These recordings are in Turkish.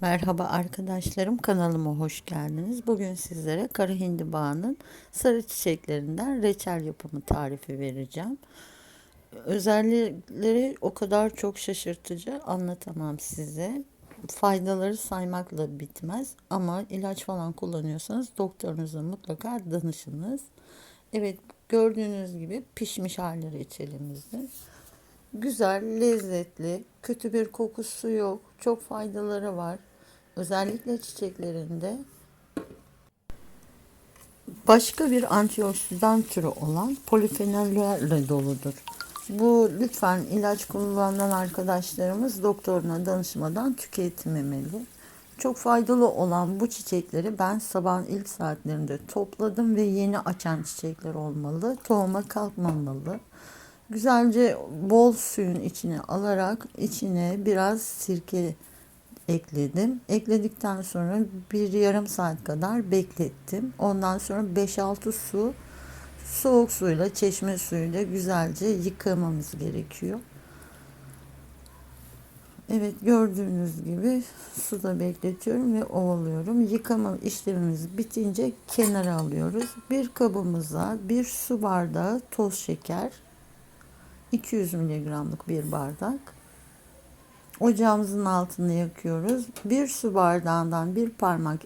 Merhaba arkadaşlarım kanalıma hoş geldiniz. Bugün sizlere kara hindibağının sarı çiçeklerinden reçel yapımı tarifi vereceğim. Özellikleri o kadar çok şaşırtıcı anlatamam size. Faydaları saymakla bitmez ama ilaç falan kullanıyorsanız doktorunuza mutlaka danışınız. Evet gördüğünüz gibi pişmiş hali reçelimizde. Güzel, lezzetli, kötü bir kokusu yok. Çok faydaları var. Özellikle çiçeklerinde başka bir antioksidan türü olan polifenollerle doludur. Bu lütfen ilaç kullanan arkadaşlarımız doktoruna danışmadan tüketmemeli. Çok faydalı olan bu çiçekleri ben sabahın ilk saatlerinde topladım ve yeni açan çiçekler olmalı. Tohuma kalkmamalı. Güzelce bol suyun içine alarak içine biraz sirke ekledim. Ekledikten sonra bir yarım saat kadar beklettim. Ondan sonra 5-6 su soğuk suyla çeşme suyuyla güzelce yıkamamız gerekiyor. Evet gördüğünüz gibi suda bekletiyorum ve ovalıyorum. Yıkama işlemimiz bitince kenara alıyoruz. Bir kabımıza bir su bardağı toz şeker 200 miligramlık bir bardak ocağımızın altını yakıyoruz. Bir su bardağından bir parmak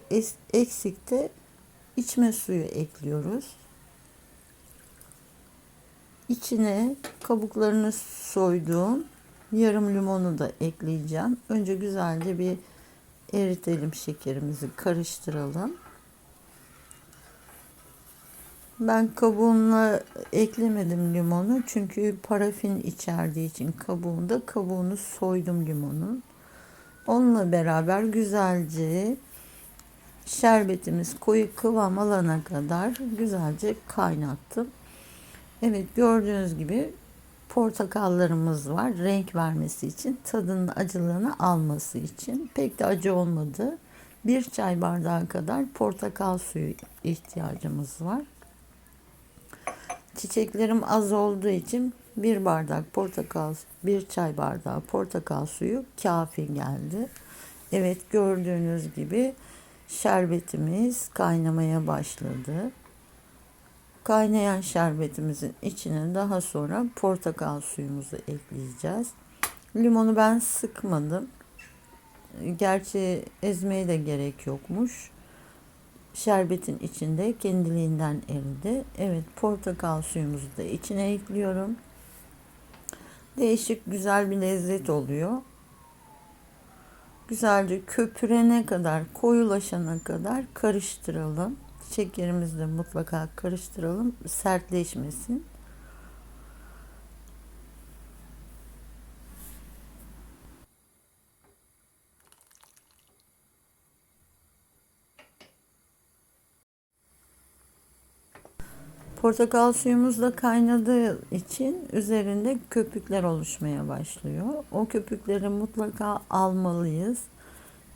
eksikte içme suyu ekliyoruz. İçine kabuklarını soyduğum yarım limonu da ekleyeceğim. Önce güzelce bir eritelim şekerimizi karıştıralım. Ben kabuğuna eklemedim limonu çünkü parafin içerdiği için kabuğunda kabuğunu soydum limonun. Onunla beraber güzelce şerbetimiz koyu kıvam alana kadar güzelce kaynattım. Evet gördüğünüz gibi portakallarımız var renk vermesi için tadının acılığını alması için pek de acı olmadı. Bir çay bardağı kadar portakal suyu ihtiyacımız var. Çiçeklerim az olduğu için bir bardak portakal, bir çay bardağı portakal suyu kafi geldi. Evet gördüğünüz gibi şerbetimiz kaynamaya başladı. Kaynayan şerbetimizin içine daha sonra portakal suyumuzu ekleyeceğiz. Limonu ben sıkmadım. Gerçi ezmeye de gerek yokmuş şerbetin içinde kendiliğinden eridi. Evet portakal suyumuzu da içine ekliyorum. Değişik güzel bir lezzet oluyor. Güzelce köpürene kadar, koyulaşana kadar karıştıralım. Şekerimizi de mutlaka karıştıralım. Sertleşmesin. Portakal suyumuz da kaynadığı için üzerinde köpükler oluşmaya başlıyor. O köpükleri mutlaka almalıyız.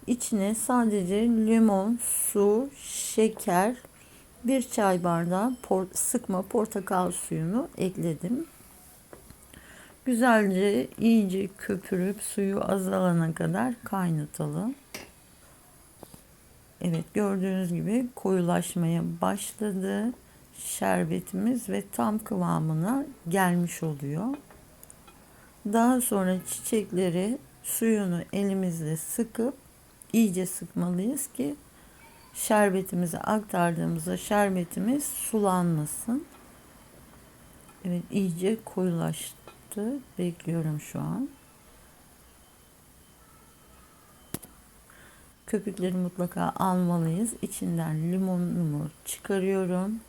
İçine sadece limon, su, şeker, bir çay bardağı por sıkma portakal suyunu ekledim. Güzelce iyice köpürüp suyu azalana kadar kaynatalım. Evet gördüğünüz gibi koyulaşmaya başladı şerbetimiz ve tam kıvamına gelmiş oluyor. Daha sonra çiçekleri suyunu elimizle sıkıp iyice sıkmalıyız ki şerbetimizi aktardığımızda şerbetimiz sulanmasın. Evet iyice koyulaştı. Bekliyorum şu an. Köpükleri mutlaka almalıyız. İçinden limonumu çıkarıyorum.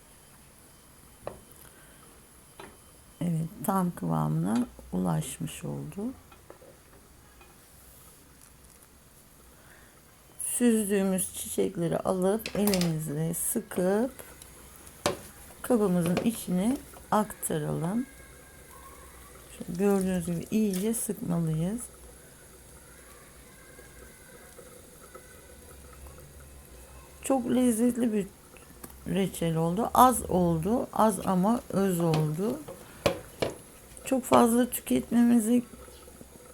Evet tam kıvamına ulaşmış oldu. Süzdüğümüz çiçekleri alıp elimizle sıkıp kabımızın içine aktaralım. Şöyle gördüğünüz gibi iyice sıkmalıyız. Çok lezzetli bir reçel oldu. Az oldu. Az ama öz oldu çok fazla tüketmemizi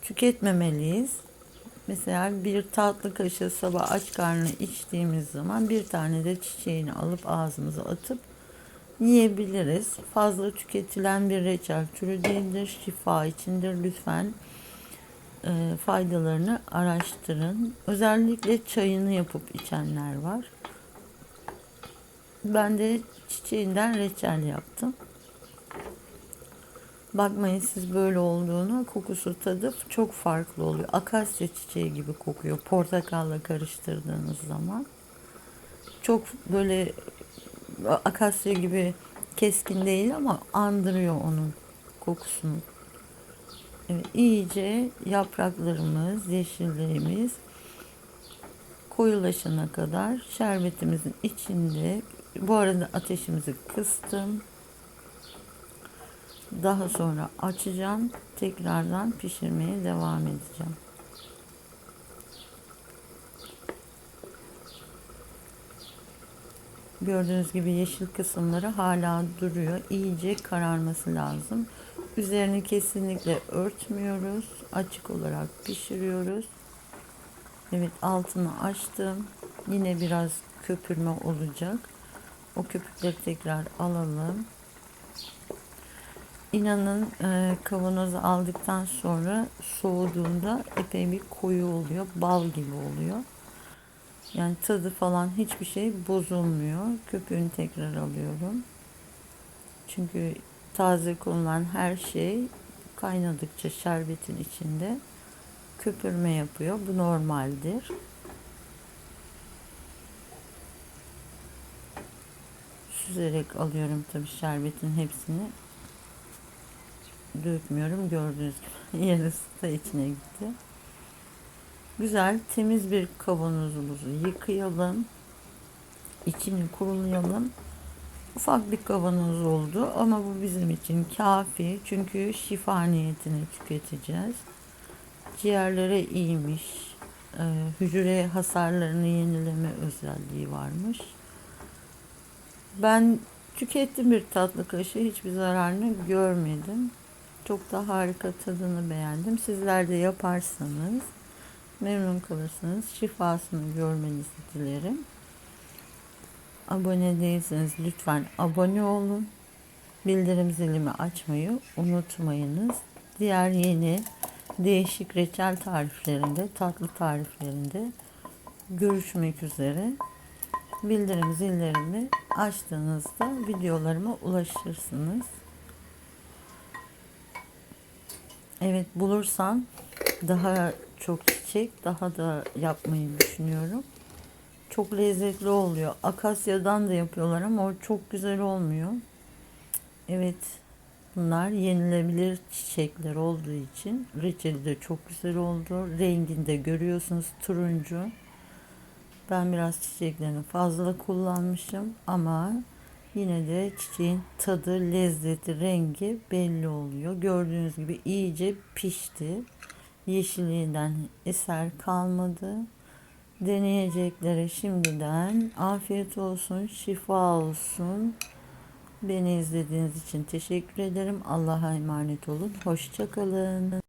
tüketmemeliyiz. Mesela bir tatlı kaşığı sabah aç karnına içtiğimiz zaman bir tane de çiçeğini alıp ağzımıza atıp yiyebiliriz. Fazla tüketilen bir reçel türü değildir. Şifa içindir. Lütfen e, faydalarını araştırın. Özellikle çayını yapıp içenler var. Ben de çiçeğinden reçel yaptım. Bakmayın siz böyle olduğunu kokusu tadı çok farklı oluyor. Akasya çiçeği gibi kokuyor. Portakalla karıştırdığınız zaman. Çok böyle akasya gibi keskin değil ama andırıyor onun kokusunu. Evet, iyice yapraklarımız, yeşilliğimiz koyulaşana kadar şerbetimizin içinde bu arada ateşimizi kıstım. Daha sonra açacağım. Tekrardan pişirmeye devam edeceğim. Gördüğünüz gibi yeşil kısımları hala duruyor. İyice kararması lazım. Üzerini kesinlikle örtmüyoruz. Açık olarak pişiriyoruz. Evet altını açtım. Yine biraz köpürme olacak. O köpükleri tekrar alalım. İnanın e, kavanozu aldıktan sonra soğuduğunda epey bir koyu oluyor. Bal gibi oluyor. Yani tadı falan hiçbir şey bozulmuyor. Köpüğünü tekrar alıyorum. Çünkü taze konulan her şey kaynadıkça şerbetin içinde köpürme yapıyor. Bu normaldir. Süzerek alıyorum tabii şerbetin hepsini. Dökmüyorum gördüğünüz gibi. Yarısı da içine gitti. Güzel temiz bir kavanozumuzu yıkayalım. İçini kurulayalım. Ufak bir kavanoz oldu ama bu bizim için kafi. Çünkü şifa niyetine tüketeceğiz. Ciğerlere iyiymiş. Ee, hücre hasarlarını yenileme özelliği varmış. Ben tükettim bir tatlı kaşığı. Hiçbir zararını görmedim. Çok da harika tadını beğendim. Sizler de yaparsanız memnun kalırsınız. Şifasını görmenizi dilerim. Abone değilseniz lütfen abone olun. Bildirim zilimi açmayı unutmayınız. Diğer yeni değişik reçel tariflerinde, tatlı tariflerinde görüşmek üzere. Bildirim zillerimi açtığınızda videolarıma ulaşırsınız. Evet bulursam daha çok çiçek daha da yapmayı düşünüyorum. Çok lezzetli oluyor. Akasyadan da yapıyorlar ama o çok güzel olmuyor. Evet bunlar yenilebilir çiçekler olduğu için reçeli de çok güzel oldu. Renginde görüyorsunuz turuncu. Ben biraz çiçeklerini fazla kullanmışım ama Yine de çiçeğin tadı, lezzeti, rengi belli oluyor. Gördüğünüz gibi iyice pişti. Yeşilliğinden eser kalmadı. Deneyeceklere şimdiden afiyet olsun, şifa olsun. Beni izlediğiniz için teşekkür ederim. Allah'a emanet olun. Hoşçakalın.